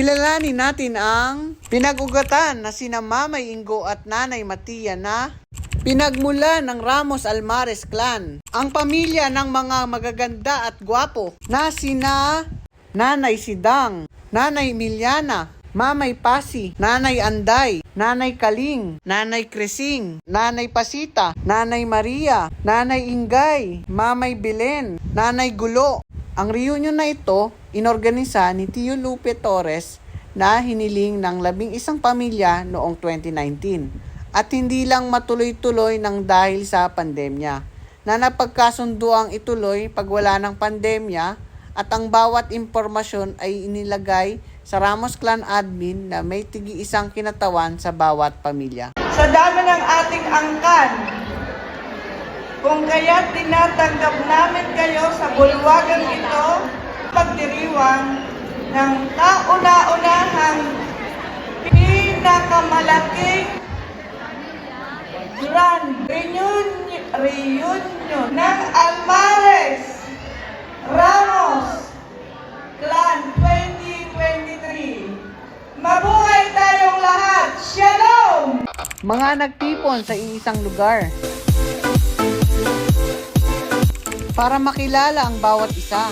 Kilalanin natin ang pinag-ugatan na sina Mamay Ingo at Nanay Matia na pinagmula ng Ramos Almares clan. Ang pamilya ng mga magaganda at gwapo na sina Nanay Sidang, Nanay Miliana, Mamay Pasi, Nanay Anday, Nanay Kaling, Nanay Cresing, Nanay Pasita, Nanay Maria, Nanay Ingay, Mamay Belen, Nanay Gulo. Ang reunion na ito, inorganisa ni Tio Lupe Torres na hiniling ng labing isang pamilya noong 2019 at hindi lang matuloy-tuloy ng dahil sa pandemya na napagkasundo ang ituloy pag wala ng pandemya at ang bawat impormasyon ay inilagay sa Ramos Clan admin na may tigi isang kinatawan sa bawat pamilya. Sa dami ng ating angkan, kung kaya tinatanggap namin kayo sa bulwagang ito, pagdiriwang ng kauna-unahang pinakamalaking grand reunion, reunion ng Almares Ramos Clan 2023. Mabuhay tayong lahat! Shalom! Mga nagtipon sa iisang lugar para makilala ang bawat isa.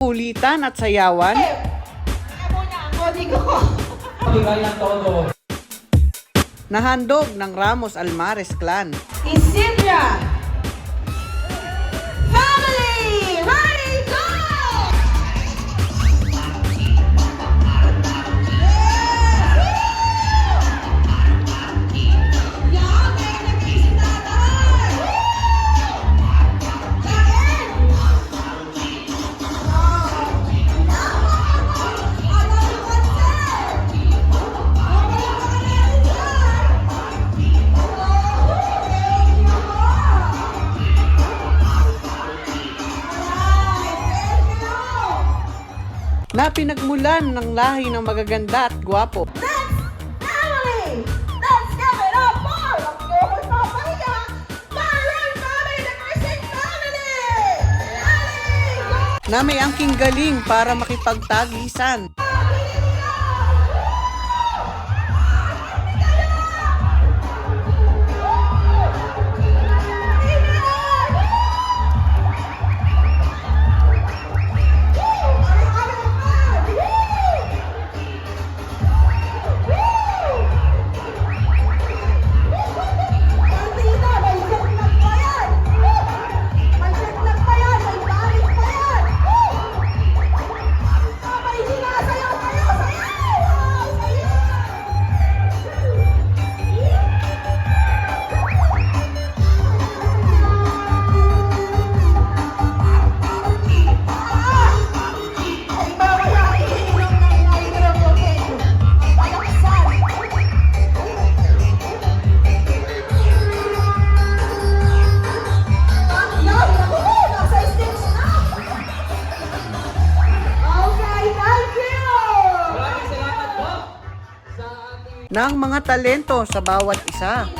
Kulitan at sayawan nahandog ng Ramos Almares clan. Isidra! Na pinagmulan ng lahi ng magaganda at gwapo. Family! Let's give it up for the Flores Papaya! Maroon Family, the Christian Family! Go! na may angking galing para makipagtagisan. Ng mga talento sa bawat isa.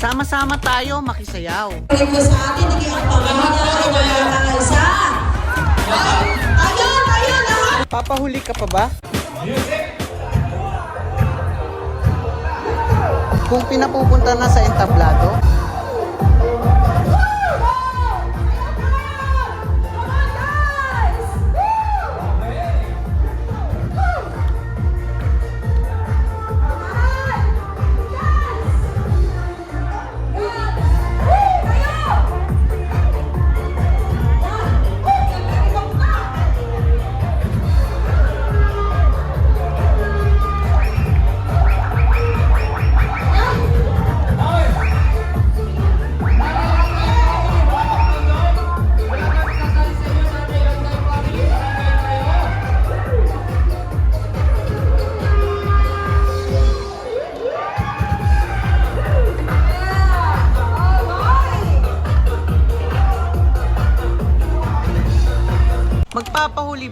Sama-sama tayo makisayaw. request sa atin, hindi ang pamilya ay nagkakaisa. Ayun, ayun, lahat. Papahuli ka pa ba? Kung pinapupunta na sa entablado,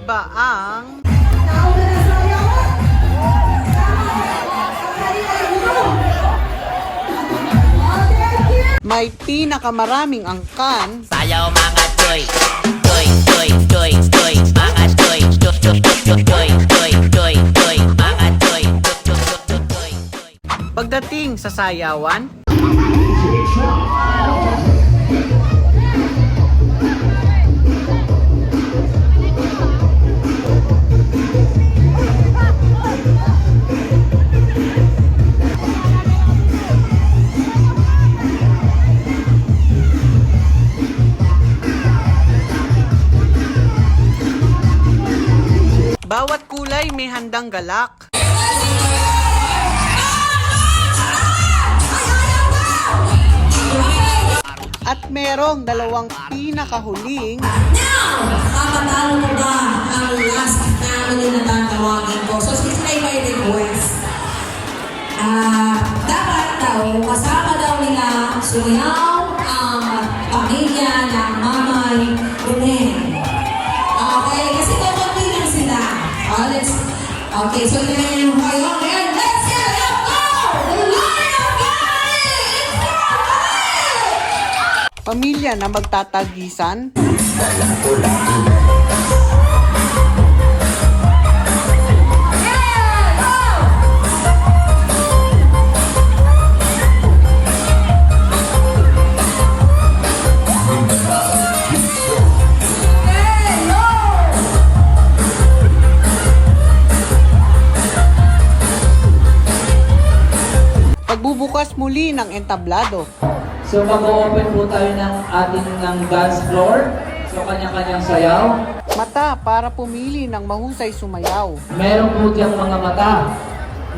ba ang may pinakamaraming angkan Sayaw mga toy Toy, toy, toy, toy Mga toy Toy, toy, toy, toy Toy, toy, toy Mga toy Toy, toy, toy, toy pagdating sa sayawan. Handang galak. At merong dalawang pinakahuling Makakatalo mo ba ang last na tatawagin ko? So, since may may request, ah, dapat daw, kasama daw nila sumayaw ang pamilya ng Mamay Runen. Okay, so tingnan niyo kayo. Ngayon, let's get it up! Go! The line of! It's family! pamilya na magtatagisan. Pagbubukas muli ng entablado. So mag-open po tayo ng ating ng dance floor. So kanya-kanyang sayaw. Mata para pumili ng mahusay sumayaw. Meron po diyang mga mata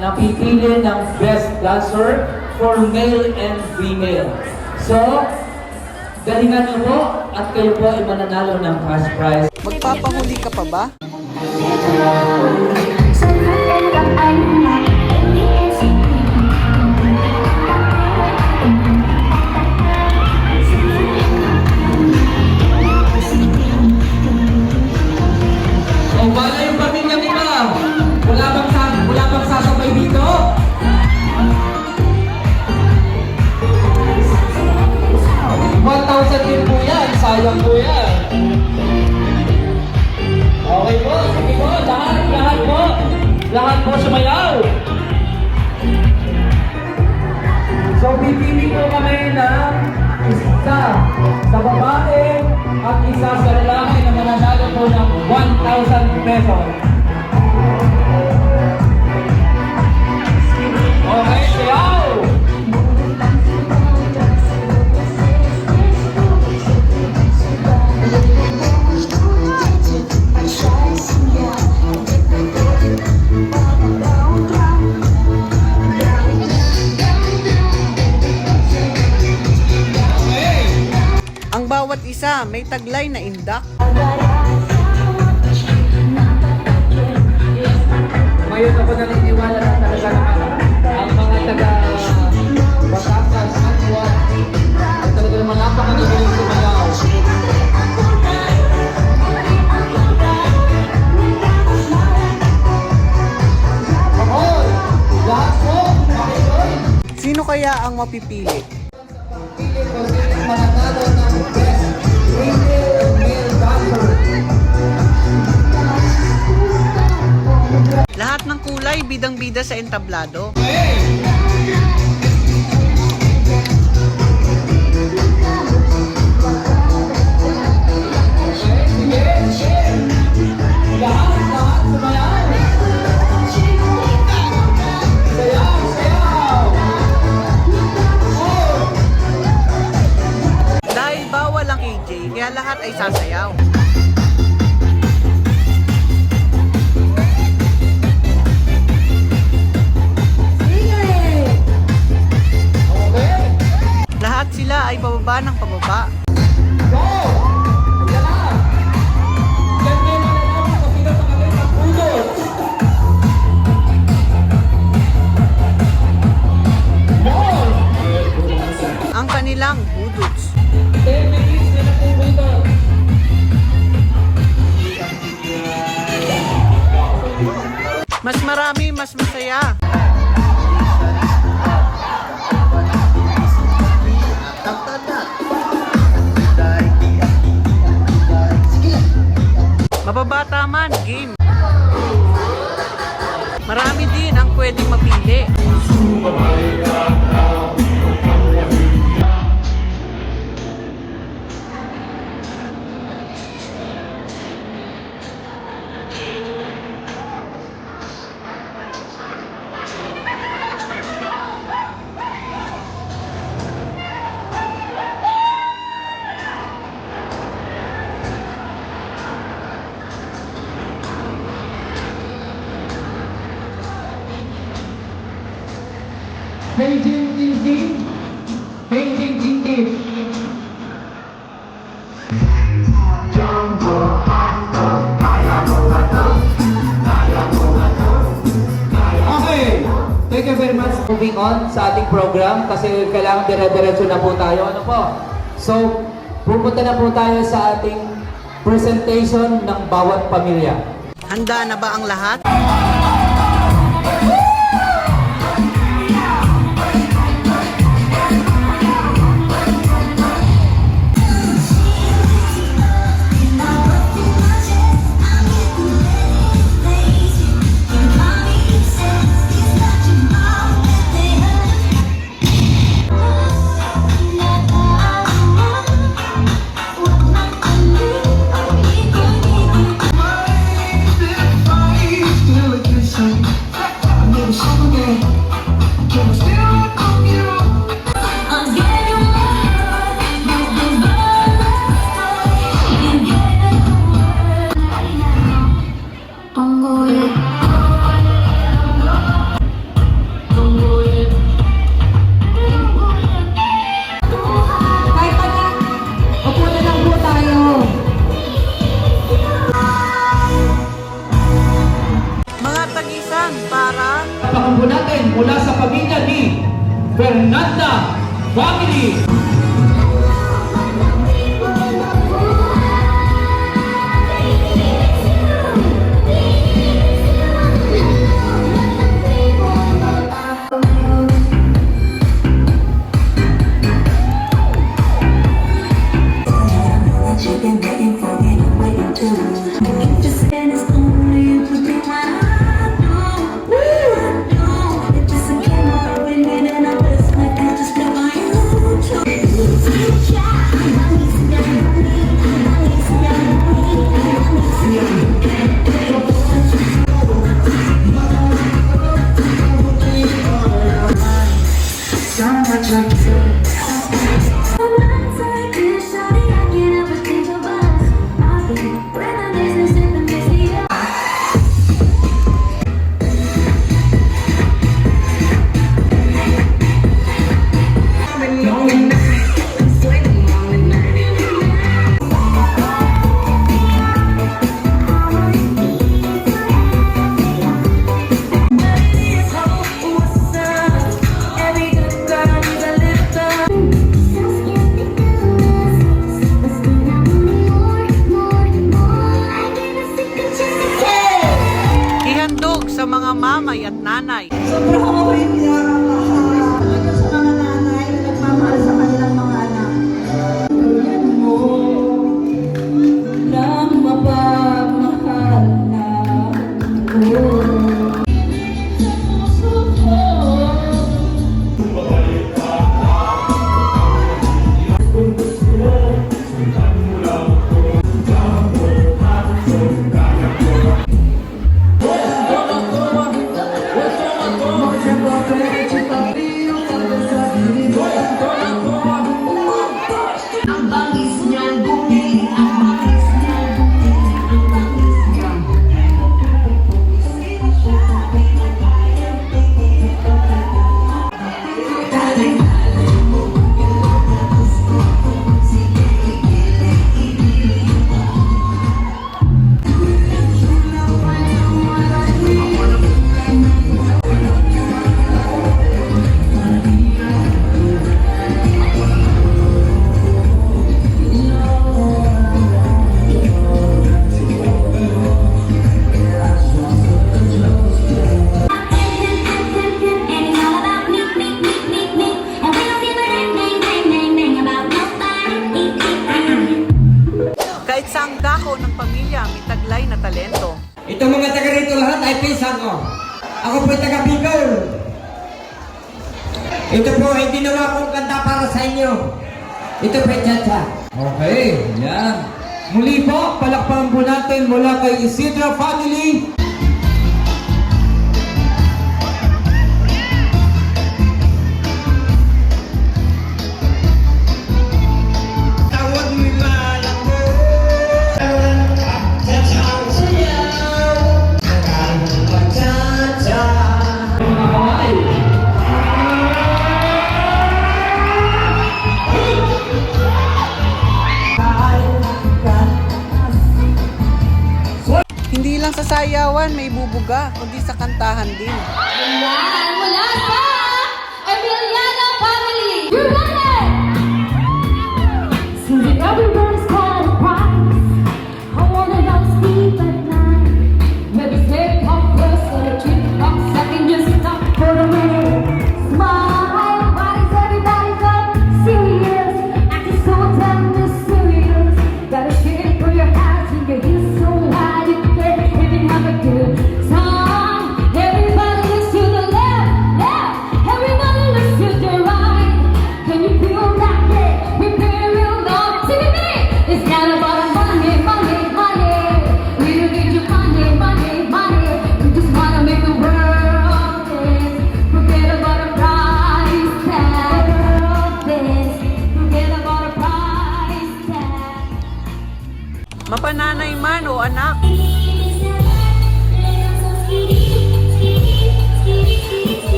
na pipili ng best dancer for male and female. So, galingan niyo po at kayo po ay mananalo ng cash prize. Magpapahuli ka pa ba? 1,000 din po yan. Sayang po yan. Okay po, sige po. Lahat, lahat po. Lahat po sumayaw. So, pipili po kami ng isa sa babae at isa sa lalaki na mananalo po ng 1,000 pesos. Okay, siya! May taglay na indak. Ngayon ako naniniwala na talaga naman ang mga taga Batangas, Mantua, ay talaga naman napakagaling sumayaw. Sino kaya ang mapipili? Sayaw, sayaw! Oh! Dahil bawal ang AJ, kaya lahat ay sasayaw. Pababa ng pababa. Go! Ang kanilang budots. 10 minutes na na po budol. Mas marami, mas masaya. Mababata man, game. Marami din ang pwedeng mapili. Hey, Moving on sa ating program kasi kailangan dire-diretso na po tayo. Ano po? So, pupunta na po tayo sa ating presentation ng bawat pamilya. Handa na ba ang lahat? sayawan may bubuga, kundi sa kantahan din. Ayan, mula sa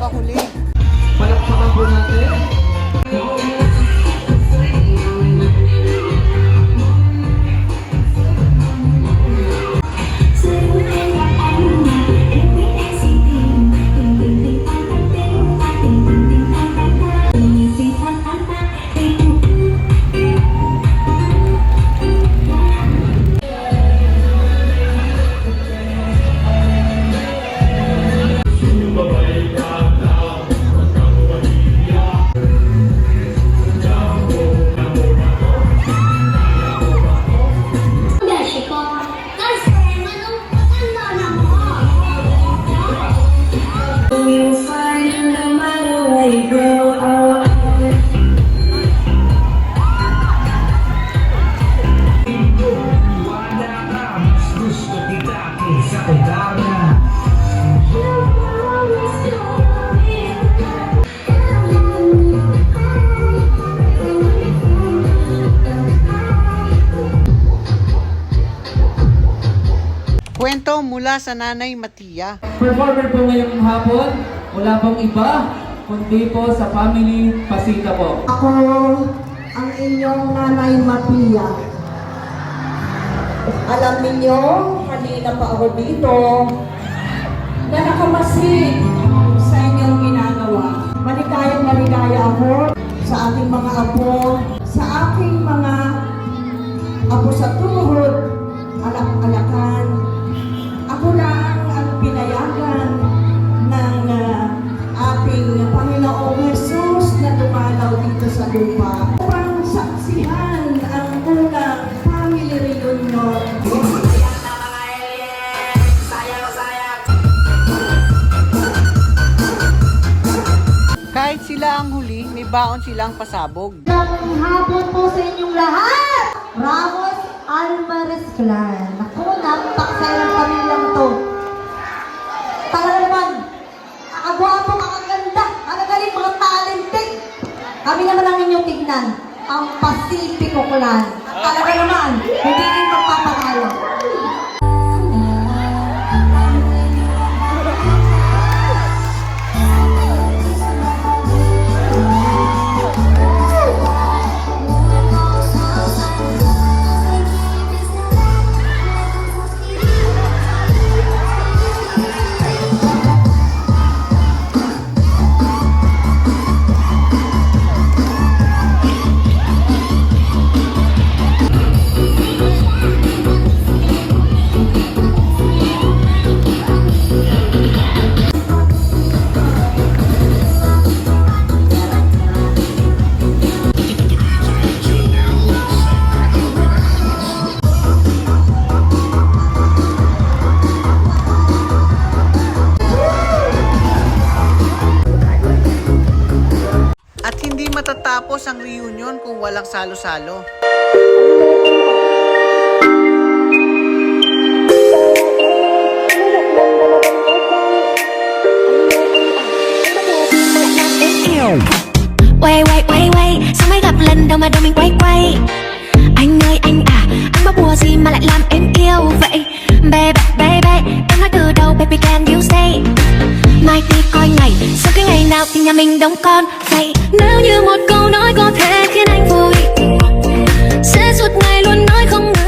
barulhento. Mula sa Nanay Matia. Performer po ngayong hapon, wala pong iba, kundi po sa family Pasita po. Ako ang inyong nanay Matia. Alam ninyo, kanina pa ako dito, na nakamasid sa inyong ginagawa. Maligayang maligaya ako sa aking mga apo, sa aking mga apo sa tuhod, ang huli, may baon silang pasabog. Magandang hapon po sa inyong lahat! Ramos Alvarez Clan. Ako, napakasaya ng pamilyang to. Talaga naman, kakagwapo, kakaganda, kakagaling, mga talented. Kami naman ang inyong tignan, ang Pacifico Clan. Talaga naman, hindi matatapos ang reunion kung walang salo-salo. Quay quay quay quay Sao mới gặp lần đầu mà đôi mình quay quay Anh ơi, anh à Anh bắt bùa gì mà lại làm em yêu vậy Baby baby Em nói từ đầu baby, can you stay mai đi coi ngày, sau cái ngày nào thì nhà mình đóng con? Dậy nếu như một câu nói có thể khiến anh vui, sẽ suốt ngày luôn nói không ngừng.